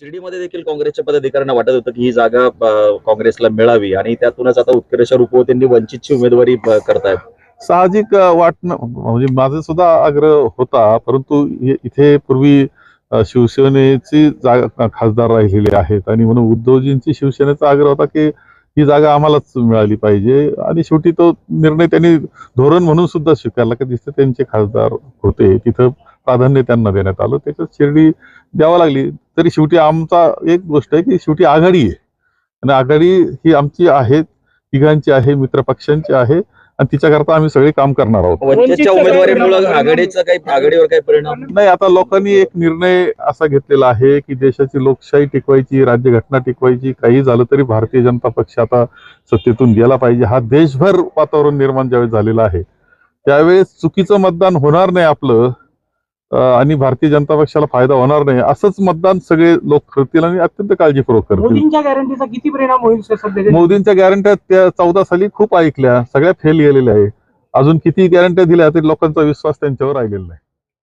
शिर्डीमध्ये देखील काँग्रेसच्या पदाधिकाऱ्यांना वाटत होतं की ही जागा काँग्रेसला मिळावी आणि त्यातूनच आता उत्कर्ष त्यांनी वंचितची उमेदवारी करतायत. साहजिक वाटणं म्हणजे माझा सुद्धा आग्रह होता परंतु इथे पूर्वी शिवसेनेची जागा खासदार राहिलेले आहेत आणि म्हणून उद्धवजींची शिवसेनेचा आग्रह होता की ही जागा आम्हालाच मिळाली पाहिजे आणि शेवटी तो निर्णय त्यांनी धोरण म्हणून सुद्धा स्वीकारला की जिथे त्यांचे खासदार होते तिथं प्राधान्य त्यांना देण्यात आलं त्याच्यात शिर्डी द्यावा लागली. तरी शेवटी आमचा एक गोष्ट आहे की शेवटी आघाडी आहे. आणि आघाडी ही आमची आहे तिघांची आहे मित्र पक्षांची आहे आणि तिच्याकरता आम्ही सगळे काम करणार आहोत. आघाडीचा काही आघाडीवर काही परिणाम? नाही आता लोकांनी एक निर्णय असा घेतलेला आहे की देशाची लोकशाही टिकवायची राज्यघटना टिकवायची काही झालं तरी भारतीय जनता पक्ष आता सत्तेतून गेला पाहिजे. हा देशभर वातावरण निर्माण ज्यावेळेस झालेलं आहे त्यावेळेस चुकीचं मतदान होणार नाही आपलं. आणि भारतीय जनता पक्षाला फायदा होणार नाही असंच मतदान सगळे लोक करतील आणि अत्यंत काळजीपूर्वक करतील. मोदींच्या गॅरंटीचा किती परिणाम होईल मोदींच्या गॅरंट्या त्या चौदा साली खूप ऐकल्या सगळ्या फेल गेलेल्या आहे. अजून किती गॅरंट्या दिल्या तरी लोकांचा विश्वास त्यांच्यावर राहिलेला नाही.